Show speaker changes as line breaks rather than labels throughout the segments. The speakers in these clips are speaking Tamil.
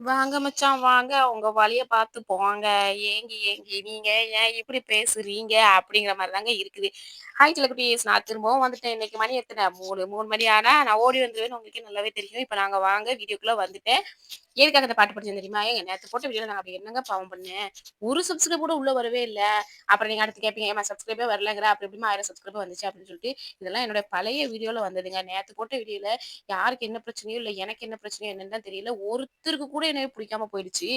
வாங்க மச்சான் வாங்க. உங்க வழிய பார்த்து போங்க. ஏங்கி ஏங்கி நீங்க ஏன் இப்படி பேசுறீங்க? அப்படிங்கிற மாதிரி தாங்க இருக்குது. ஹாய்ச்சில குட்டீஸ் நான் திரும்பவும் வந்துட்டேன். இன்னைக்கு மணி எத்தனை? மூணு மூணு மணி ஆனா நான் ஓடி வந்துருவேன்னு உங்களுக்கு நல்லாவே தெரியும். இப்போ நாங்க வாங்க வீடியோக்குள்ள வந்துட்டேன். எதுக்காக அந்த பாட்டு படிச்சேன் தெரியுமா? எங்க நேற்று போட்ட வீடியோ நான் அப்படி என்னங்க பாவம் பண்ணேன்? ஒரு சப்ஸ்கிரைப் கூட உள்ள வரவே இல்லை. அப்புறம் நீங்க அடுத்து கேட்பீங்க ஏமா சப்ஸ்கிரைபே வரலங்கிற? அப்படி எப்படிமா ஆயிரம் சப்ஸ்கிரைப் வந்துச்சு அப்படின்னு சொல்லிட்டு இதெல்லாம் என்னோட பழைய வீடியோல வந்ததுங்க. நேற்று போட்ட வீடியோல யாருக்கு என்ன பிரச்சனையோ இல்லை எனக்கு என்ன பிரச்சனையோ என்னன்னு தெரியல. ஒருத்தருக்கு கூட என்னைய பிடிக்காம போயிடுச்சு.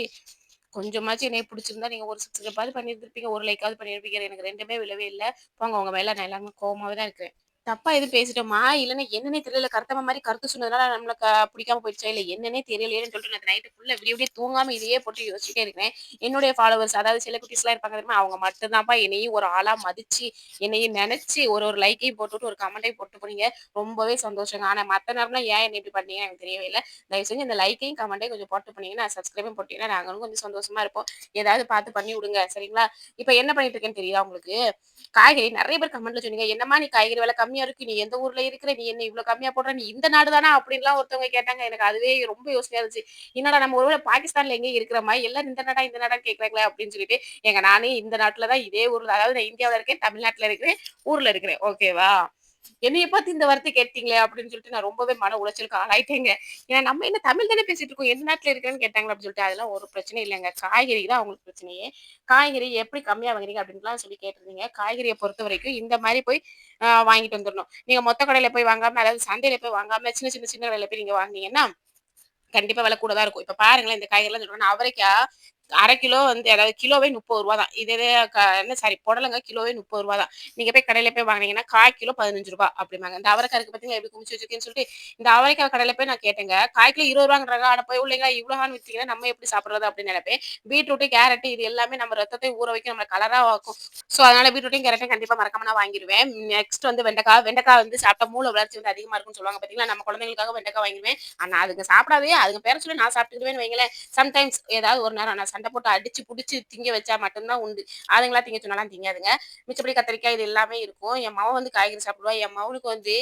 கொஞ்சமாச்சும் என்னைய பிடிச்சிருந்தா நீங்க ஒரு சப்ஸ்கிரைபாவது பண்ணியிருந்திருப்பீங்க ஒரு லைக்காவது பண்ணியிருப்பீங்க. எனக்கு ரெண்டுமே விழவே இல்லை. போங்க உங்க மேல நான் எல்லாமே கோவமாவே தான் இருக்கிறேன். தப்பா எதுவும் பேசிட்டோமா? இல்லைன்னா என்னன்னே தெரியல. கருத்தமா மாதிரி கருத்து சொன்னதுனால நம்மளுக்கு பிடிக்காம போயிடுச்சா? இல்லை என்னன்னே தெரியலையேன்னு சொல்லிட்டு நான் நைட்டு ஃபுல்லாக விடிய விடிய தூங்காம இதையே போட்டு யோசிச்சுட்டே இருக்கிறேன். என்னுடைய ஃபாலோவர்ஸ் அதாவது சில குட்டிஸ்லாம் இருப்பாங்க தெரியுமா? அவங்க மட்டும்தான்ப்பா என்னையும் ஒரு ஆளா மதிச்சு என்னையும் நினைச்சு ஒரு ஒரு லைக்கையும் போட்டுட்டு ஒரு கமெண்ட்டையும் போட்டு போனீங்க. ரொம்பவே சந்தோஷங்க. ஆனா மற்ற நேரம்லாம் ஏன் என்ன இப்படி பண்ணீங்க எனக்கு தெரியவே இல்லை. தயவு செஞ்சு இந்த லைக்கையும் கமெண்ட்டையும் கொஞ்சம் போட்டு பண்ணீங்கன்னா சப்ஸ்கிரைபும் போட்டீங்கன்னா நாங்களும் கொஞ்சம் சந்தோஷமா இருப்போம். ஏதாவது பார்த்து பண்ணி விடுங்க. சரிங்களா? இப்போ என்ன பண்ணிட்டு இருக்கேன்னு தெரியுதா உங்களுக்கு? காய்கறி நிறைய பேர் கமெண்ட்ல சொன்னீங்க. என்னமா நீ காய்கறி விலை கம்மியா இருக்கு நீ எந்த ஊர்ல இருக்கிற நீ என்ன இவ்வளவு கம்மியா போடுற நீ இந்த நாடு தானா அப்படின்லாம் ஒருத்தவங்க கேட்டாங்க. எனக்கு அதுவே ரொம்ப யோசனையா இருந்துச்சு. என்னடா நம்ம ஒருவேளை பாகிஸ்தான்ல எங்க இருக்கிற மாதிரி எல்லாரும் இந்த நாடா இந்த நாடா கேட்கறாங்களே அப்படின்னு சொல்லிட்டு எங்க நானே இந்த நாட்டுலதான் இதே ஊர்ல அதாவது நான் இந்தியாவில இருக்கேன் தமிழ்நாட்டுல இருக்கிறேன் ஊர்ல இருக்கிறேன். ஓகேவா? என்னைய பார்த்து இந்த வார்த்தை கேட்டீங்களே அப்படின்னு சொல்லிட்டு நான் ரொம்பவே மன உளைச்சலுக்கு ஆளாயிட்டேங்க. ஏன்னா நம்ம என்ன தமிழ் தானே பேசிட்டு இருக்கோம். எந்த நாட்டுல இருக்கேன்னு கேட்டாங்க அப்படின்னு சொல்லிட்டு அதெல்லாம் ஒரு பிரச்சனை இல்லைங்க. காய்கறி தான் அவங்களுக்கு பிரச்சனையே. காய்கறி எப்படி கம்மியா வாங்குறீங்க அப்படின்லாம் சொல்லி கேட்டிருந்தீங்க. காய்கறியை பொறுத்த வரைக்கும் இந்த மாதிரி போய் வாங்கிட்டு வந்துடணும். நீங்க மொத்த கடையில போய் வாங்காம அதாவது சந்தையில போய் வாங்காம சின்ன சின்ன சின்ன கடையில போய் நீங்க வாங்கினீங்கன்னா கண்டிப்பா விலை கூட தான் இருக்கும். இப்ப பாருங்களேன் இந்த காய்கறிலாம் சொல்றேன் அவரைக்கா அரை கிலோ வந்து அதாவது கிலோவே முப்பது ரூபா தான். இதே என்ன சாரி புடலங்க கிலோவே முப்பது ரூபா தான். நீங்கள் போய் கடையில் போய் வாங்கினீங்கன்னா காய் கிலோ பதினஞ்சு ரூபா அப்படிம்பாங்க. இந்த அவரைக்காய் இருக்கு பார்த்தீங்கன்னா எப்படி குமிச்சு வச்சிருக்கேன்னு சொல்லிட்டு இந்த அவரைக்காய் கடையில் போய் நான் கேட்டேங்க காய் கிலோ இருபது ரூபாங்கிறாங்க. ஆனா போய் இல்லைங்களா இவ்வளோன்னு வித்தீங்கன்னா நம்ம எப்படி சாப்பிட்றது அப்படின்னு நினைப்பேன். பீட்ரூட்டு கேரட் இது எல்லாமே நம்ம ரத்தத்தை ஊற வைக்க நம்ம கலராக ஆக்கும். ஸோ அதனால பீட்ரூட்டையும் கேரட்டையும் கண்டிப்பாக மறக்காம நான் வாங்கிடுவேன் நெக்ஸ்ட் வந்து வெண்டைக்காய். வெண்டைக்காய் வந்து சாப்பிட்டா மூளை வளர்ச்சி வந்து அதிகமாக இருக்கும்னு சொல்லுவாங்க பார்த்தீங்களா நம்ம குழந்தைங்களுக்காக வெண்டைக்காய் வாங்கிடுவேன் ஆனால் அதுக்கு சாப்பிடாதே அதுக்கு பேர சொல்லி நான் சாப்பிட்டுக்குவேன்னு வைங்களேன். சம்டைம்ஸ் ஏதாவது ஒரு நேரம் நான் சண்டை போட்டு அடிச்சு பிடிச்சி திங்க வச்சா மட்டும்தான் உண்டு. அதுங்களா திங்க சொன்னாலும் திங்காதுங்க. மிச்சப்படி கத்திரிக்காய் இது எல்லாமே இருக்கும். என் மாவன் வந்து காய்கறி சாப்பிடுவா. என் மவனுக்கு வந்து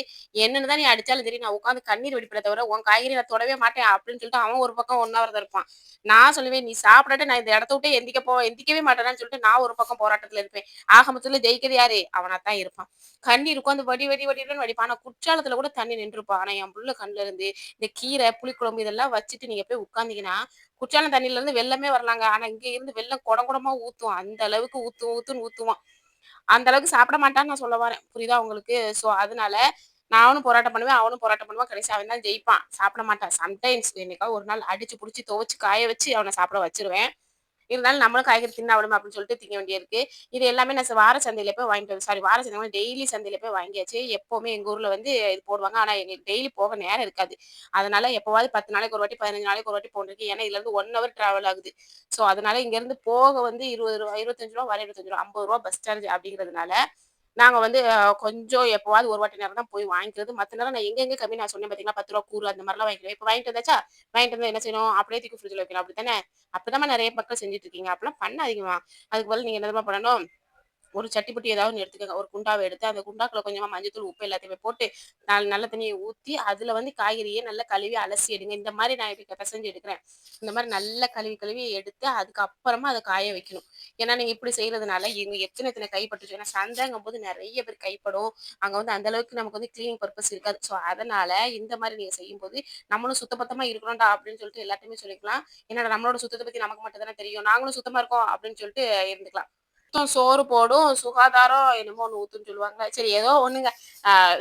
என்னன்னு தான் நீ அடிச்சாலும் சரி நான் உட்காந்து கண்ணீர் வெடிப்பட தவிர உன் காய்கறி நான் தொடவே மாட்டேன் அப்படின்னு சொல்லிட்டு அவன் ஒரு பக்கம் ஒன்னாவது இருப்பான். நான் சொல்லுவேன் நீ சாப்பிடட்டு நான் இந்த இடத்த விட்டு எந்திக்க போ எந்திக்கவே மாட்டேன்னு சொல்லிட்டு நான் ஒரு பக்கம் போராட்டத்துல இருப்பேன். ஆக மொத்தத்துல ஜெயிக்கிறது யாரு? அவனா தான் இருப்பான். கண்ணீர் உட்காந்து வடி வடி வடின்னு வடிப்பான். ஆனா குற்றாலத்துல கூட தண்ணி நின்றுப்பான் ஆனா என் புள்ள கண்ணுல இருந்து இந்த கீரை புளிக்குழம்பு இதெல்லாம் வச்சுட்டு நீங்க போய் உட்காந்தீங்கன்னா குற்றாலம் தண்ணியில இருந்து வெள்ளமே வரலாங்க. ஆனா இங்க இருந்து வெள்ளம் குடம் குடமா ஊத்துவான் அந்த அளவுக்கு ஊத்து ஊத்துன்னு ஊத்துவான். அந்த அளவுக்கு சாப்பிட மாட்டான்னு நான் சொல்ல வரேன். புரியுதா உங்களுக்கு? சோ அதனால நானும் போராட்டம் பண்ணுவேன் அவனும் போராட்டம் பண்ணுவான். கடைசி அவன் தான் ஜெயிப்பான். சாப்பிட மாட்டான். சம்டைம்ஸ் என்னைக்காவது ஒரு நாள் அடிச்சு பிடிச்சி துவச்சு காய வச்சு அவனை சாப்பிட வச்சிருவேன். இருந்தாலும் நம்மளும் காய்கறி தின்னா விடுமா அப்படின்னு சொல்லிட்டு திங்க வேண்டியிருக்கு. இது எல்லாமே நான் வார சந்தையில போய் வாங்கிட்டு சாரி வார சந்தை டெய்லி சந்தையில போய் வாங்கியாச்சு. எப்பவுமே எங்க ஊர்ல வந்து இது போடுவாங்க. ஆனா எங்களுக்கு டெய்லி போக நேரம் இருக்காது. அதனால எப்பவாவது பத்து நாளைக்கு ஒரு வாட்டி பதினஞ்சு நாளைக்கு ஒரு வாட்டி போட்டிருக்கு ஏன்னா இதுல இருந்து ஒன் ஹவர் டிராவல் ஆகுது. ஸோ அதனால இங்க இருந்து போக வந்து இருபது ரூபா இருபத்தஞ்சு ரூபா வர இருபத்தஞ்சு ரூபா ஐம்பது ரூபா பஸ் சார்ஜ் அப்படிங்கிறதுனால நாங்க வந்து கொஞ்சம் எப்போவாது ஒரு வாட்டி நேரம் தான் போய் வாங்கிக்கிறது. மற்ற நேரம் நான் எங்க எங்க கம்மி நான் சொன்னேன் பாத்தீங்கன்னா பத்து ரூபா கூறு அந்த மாதிரிலாம் வாங்கிக்கிறேன். இப்போ வாங்கிட்டு வந்தாச்சா? வாங்கிட்டு வந்தா என்ன செய்யணும்? அப்படியே தூக்கி ஃப்ரிட்ஜில் வைக்கணும் அப்படி தானே அப்படிதான் நிறைய மக்கள் செஞ்சுட்டு இருக்கீங்க. அப்படிலாம் பண்ணாதீங்கம்மா. அதுக்கு பதில் நீங்க என்ன பண்ணணும்? ஒரு சட்டிப்பட்டி ஏதாவது ஒன்று எடுத்துக்கோங்க. ஒரு குண்டாவை எடுத்து அந்த குண்டாக்குள்ள கொஞ்சமாக மஞ்சத்தூள் உப்பு எல்லாத்தையுமே போட்டு நல்ல தண்ணியை ஊற்றி அதில் வந்து காய்கறியை நல்லா கழுவி அலசி எடுங்க. இந்த மாதிரி நான் இப்போ பிசைஞ்சு எடுக்கிறேன். இந்த மாதிரி நல்லா கழுவி கழுவி எடுத்து அதுக்கப்புறமா அதை காய வைக்கணும். ஏன்னா நீங்கள் இப்படி செய்கிறதுனால இவங்க எத்தனை எத்தனை கைப்பட்டுச்சு ஏன்னா சந்தைங்கும் போது நிறைய பேர் கைப்படும். அங்கே வந்து அந்த அளவுக்கு நமக்கு வந்து கிளீனிங் பர்பஸ் இருக்காது. ஸோ அதனால இந்த மாதிரி நீங்க செய்யும் போது நம்மளும் சுத்தபத்தமா இருக்கணும்டா அப்படின்னு சொல்லிட்டு எல்லாத்தையுமே சொல்லிக்கலாம். என்னடா நம்மளோட சுத்தத்தை பத்தி நமக்கு மட்டும் தானே தெரியும். நாங்களும் சுத்தமா இருக்கோம் அப்படின்னு சொல்லிட்டு இருந்துக்கலாம். சோறு போடும் சுகாதாரம் என்னமோ ஒன்று ஊத்துன்னு சொல்லுவாங்க. சரி ஏதோ ஒண்ணுங்க.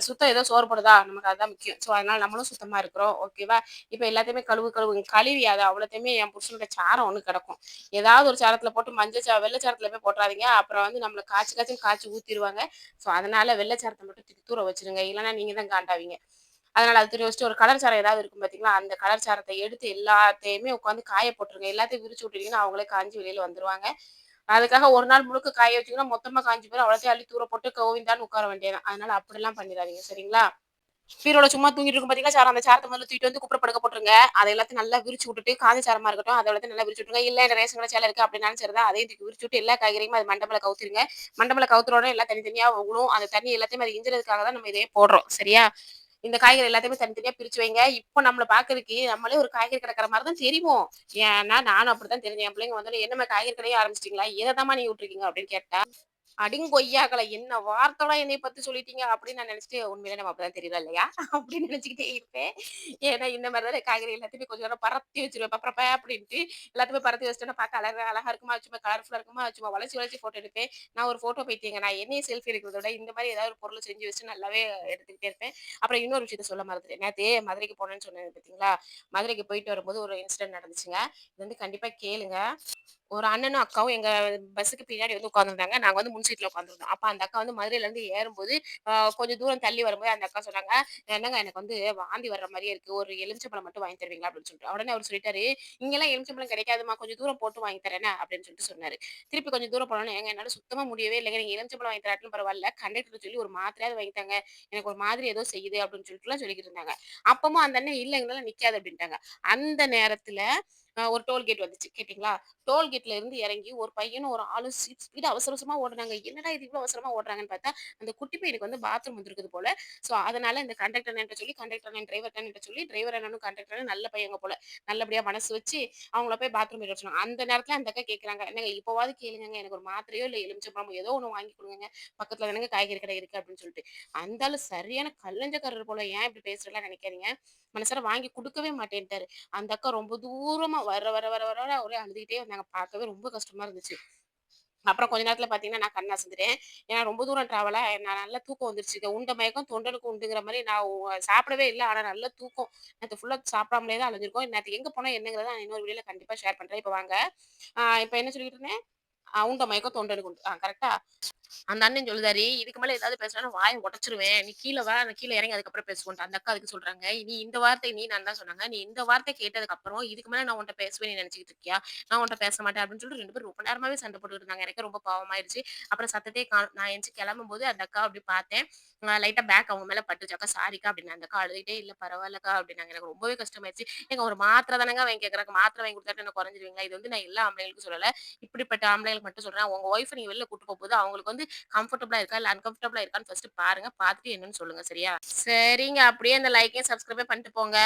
சுத்தம் ஏதோ சோறு போடுதா? நமக்கு அதுதான் முக்கியம். ஸோ அதனால நம்மளும் சுத்தமா இருக்கிறோம். ஓகேவா இப்போ எல்லாத்தையுமே கழுவு கழுவு கழுவி அது அவ்வளோத்தையுமே என் புருஷனோட சாரம் ஒன்று கிடக்கும். ஏதாவது ஒரு சாரத்துல போட்டு மஞ்சள் சா வெள்ளை சாரத்துல போய் போட்டுறாதீங்க. அப்புறம் வந்து நம்மளை காய்ச்சி காய்ச்சும் காய்ச்சி ஊத்திடுவாங்க ஸோ அதனால வெள்ளை சாரத்தை மட்டும் தூக்கி தூர வச்சிருங்க. இல்லைன்னா நீங்க தான் காண்டாவீங்க. அதனால அது துணி வச்சுட்டு ஒரு கலர் சாரம் ஏதாவது இருக்கும் பாத்தீங்களா? அந்த கலர் சாரத்தை எடுத்து எல்லாத்தையுமே உட்காந்து காய போட்டுருங்க. எல்லாத்தையும் விரிச்சு விட்டுட்டீங்கன்னா அவங்களே காஞ்சி வெளியில வந்துருவாங்க. அதுக்காக ஒரு நாள் முழுக்க காய வச்சீங்கன்னா மொத்தமா காஞ்சி போயிடும் அவ்வளோத்தையும் அள்ளி தூர போட்டு கோவிந்தான்னு உட்கார வேண்டியதான் அதனால அப்படிலாம் பண்ணிடாதீங்க. சரிங்களா? பீரோட சும்மா தூங்கிட்டு இருக்கும் பாத்தீங்களா? சார் அந்த சாரத்தை முதல்ல தூக்கிட்டு வந்து குப்பை படுக்க போட்டுருங்க. அதை எல்லாத்தையும் நல்லா விரிச்சு விட்டுட்டு காஞ்ச சாரமா இருக்கட்டும் அதை எல்லாத்தையும் நல்லா விரிச்சு விட்டுருங்க. இல்ல ரேஷன் கடை சேலை இருக்கு அப்படின்னாலும் சரிதான். அதையும் தூக்கி விரிச்சு விட்டு எல்லா காய்கறியுமே அது மண்டபல கவுத்துருங்க. மண்டபல கவுத்துறோட எல்லாம் தனித்தனியா உங்களும் அந்த தண்ணி எல்லாத்தையும் அது இஞ்சுறதுக்காக தான் நம்ம இதே போடுறோம். சரியா? இந்த காய்கறி எல்லாத்தையுமே தனித்தனியா பிரிச்சு வைங்க. இப்போ நம்மள பாக்குறதுக்கு நம்மளே ஒரு காய்கறி கிடக்கிற மாதிரி தான் தெரியும்? ஏன்னா நானும் அப்படித்தான் தெரிஞ்சேன். என் பிள்ளைங்க வந்து என்னமா காய்கறி கடையே ஆரம்பிச்சிட்டீங்களா? எதை தான் நீ விட்டுருக்கீங்க? அப்படின்னு கேட்டா அடிங்கொய்யாக்களை என்ன வார்த்தைலாம் என்னை பத்தி சொல்லிட்டீங்க அப்படின்னு நான் நினைச்சிட்டு உண்மையிலே நம்ம அப்பதான் தெரியல இல்லையா? அப்படின்னு நினைச்சுக்கிட்டே இருப்பேன். ஏன்னா இந்த மாதிரி தான் காய்கறி எல்லாத்தையுமே கொஞ்சம் நேரம் பரத்தி வச்சிருவேன். பப்பரப்பா அப்படின்ட்டு எல்லாத்தையுமே பரத்தி வச்சுட்டு பார்க்க அழகா அழகா இருக்குமா? சும்மா கலர்ஃபுல்லா இருக்குமா? சும்மா வளைச்சு வளைச்சு போட்டோ எடுப்பேன். நான் ஒரு போட்டோ போயிட்டீங்க நான் என்னையும் செல்ஃபி எடுக்கிறத விட இந்த மாதிரி ஏதாவது ஒரு பொருள் செஞ்சு வச்சு நல்லாவே எடுத்துக்கிட்டே இருப்பேன். அப்புறம் இன்னொரு விஷயத்த சொல்ல மறந்துட்டேன். நேற்று மதுரைக்கு போனேன்னு சொன்னேன் பார்த்தீங்களா? மதுரைக்கு போயிட்டு வரும்போது ஒரு இன்சிடென்ட் நடந்துச்சுங்க. இது வந்து கண்டிப்பா கேளுங்க. ஒரு அண்ணனும் அக்காவும் எங்க பஸ்ஸுக்கு பின்னாடி வந்து உட்காந்துருந்தாங்க நாங்க வந்து முன் சீட்ல உட்காந்துருந்தோம் அப்ப அந்த அக்கா வந்து மதுரையில இருந்து ஏறும்போது கொஞ்சம் தூரம் தள்ளி வரும்போது அந்த அக்கா சொன்னாங்க என்னங்க எனக்கு வந்து வாந்தி வர்ற மாதிரியே இருக்கு. ஒரு எலுமிச்சம்பழம் மட்டும் வாங்கி தருவீங்களா? அப்படின்னு சொல்லிட்டு. உடனே அவர் சொல்லிட்டாரு இங்கெல்லாம் எலுமிச்சம்பழம் கிடைக்காதுமா கொஞ்சம் தூரம் போட்டு வாங்கி தரேன் அப்படின்னு சொல்லிட்டு சொன்னாரு. திருப்பி கொஞ்சம் தூரம் போனோம் எங்க என்னால சுத்தமா முடியவே இல்லைங்க. நீங்க எலுமிச்சம்பழம் வாங்கி தராட்டும் பரவாயில்ல. கண்டக்டர் சொல்லி ஒரு மாத்திரையாவது வாங்கிட்டாங்க எனக்கு ஒரு மாதிரி ஏதோ செய்யுது. அப்படின்னு சொல்லிட்டு சொல்லிக்கிட்டு இருந்தாங்க. அப்பவும் அந்த அண்ணன் இல்லை எங்களால நிக்காது. அப்படின்ட்டாங்க. அந்த நேரத்துல ஒரு டோல்கேட் வந்துச்சு கேட்டிங்களா? டோல்கேட்ல இருந்து இறங்கி ஒரு பையனும் ஒரு ஆளும் ஸ்பீடு அவசர அவசரமா ஓடுறாங்க என்னடா இது இவ்வளவு அவசரமா ஓடுறாங்கன்னு பார்த்தா அந்த குட்டி பையனுக்கு வந்து பாத்ரூம் வந்திருக்குது போல. சோ அதனால இந்த கண்டக்டர் அண்ணன் சொல்லி கண்டக்டர் என்ன டிரைவர் அண்ணன் சொல்லி டிரைவர் என்னன்னு கண்டக்டர் நல்ல பையங்க போல. நல்லபடியா மனசு வச்சு அவங்கள போய் பாத்ரூம் போயிட்டு சொன்னாங்க அந்த நேரத்துல அந்த அக்கா கேக்குறாங்க என்னங்க இப்போவாது கேளுங்க எனக்கு ஒரு மாத்திரையோ இல்ல எலுமிச்சம்பழமோ ஏதோ ஒண்ணு வாங்கி கொடுங்க பக்கத்துல தானங்க காய்கறி கடை இருக்கு அப்படின்னு சொல்லிட்டு. அந்த ஆளு சரியான கல்லஞ்சக்காரர் போல ஏன் இப்படி பேசுறலாம் நினைக்காதீங்க. மனசார வாங்கி கொடுக்கவே மாட்டேன்ட்டாரு. அந்த அக்கா ரொம்ப தூரமா வர வர வர வர வர ஒரே அழுதுகிட்டே வந்தாங்க. பார்க்கவே ரொம்ப கஷ்டமா இருந்துச்சு. அப்புறம் கொஞ்ச நேரத்துல பாத்தீங்கன்னா நான் கண் அசந்துட்டேன். ஏன்னா ரொம்ப தூரம் டிராவலா நான் நல்லா தூக்கம் வந்துருச்சு. உண்ட மயக்கம் தொண்டனுக்கு உண்டுங்கிற மாதிரி நான் சாப்பிடவே இல்லை. ஆனா நல்ல தூக்கம். நேற்று ஃபுல்லா சாப்பிடாமலே தான் அலைஞ்சிருக்கோம் நேற்று எங்க போனோம் என்னங்கிறத நான் இன்னொரு வீடியோல கண்டிப்பா ஷேர் பண்றேன். இப்போ வாங்க. இப்போ என்ன சொல்லிட்டு இருந்தேன்? அவங்க மயக்கம் தொண்டனுக்கு உண்டு. கரெக்டா அந்த அண்ணன் சொல்லுதாரு இதுக்கு மேல ஏதாவது பேசினா வாயை உடச்சிருவேன். நீ கீழே வா நான் கீழே இறங்கி அதுக்கப்புறம் பேசுவோம் அந்த அக்கா அதுக்கு சொல்றாங்க நீ இந்த வார்த்தை நீ நான் தான் சொன்னாங்க. நீ இந்த வார்த்தை கேட்டதுக்கு அப்புறம் இதுக்கு மேல நான் உன்ட்ட பேசுவேன் நீ நினைச்சிட்டு இருக்கியா? நான் உன்ட்ட பேச மாட்டேன். அப்படின்னு சொல்லிட்டு ரெண்டு பேரும் ரொம்ப நேரமாவே சண்டை போட்டுட்டு இருந்தாங்க. எனக்கு ரொம்ப பாவமாயிருச்சு. அப்புறம் சத்தத்தை நான் எந்திச்சு கிளம்பும் போது அந்த அக்கா அப்படி பார்த்தேன். லைட்டா பேக் அவங்க மேல பட்டுச்சு. அக்கா சாரிக்கா அப்படின்னு. அந்த அக்கா அழுதுகிட்டே இல்ல பரவாயில்லக்கா அப்படின்னாங்க. எனக்கு ரொம்பவே கஷ்டமாயிருச்சு. எங்க ஒரு மாத்திரை தானங்க வாங்கி கேட்கறாங்க மாத்திரை வாங்கி கொடுத்தாட்டு என்ன குறைஞ்சிருவீங்களா? இது வந்து நான் எல்லா ஆம்பளைங்களுக்கும் சொல்லல. இப்படிப்பட்ட ஆம்பளைங்களுக்கு மட்டும் சொல்றேன். உங்க ஒய்ஃப் நீங்க வெளில கூட்டு போகும்போது அவங்களுக்கு வந்து கம்ஃபர்டபுளா இருக்கா? இல்ல அன்கம்ஃபர்டபுளா இருக்கான்னு ஃபர்ஸ்ட் பாருங்க. பார்த்துட்டு என்னன்னு சொல்லுங்க சரியா? சரிங்க. அப்படியே அந்த லைக்கையும் சப்ஸ்கிரைபே பண்ணிட்டு போங்க.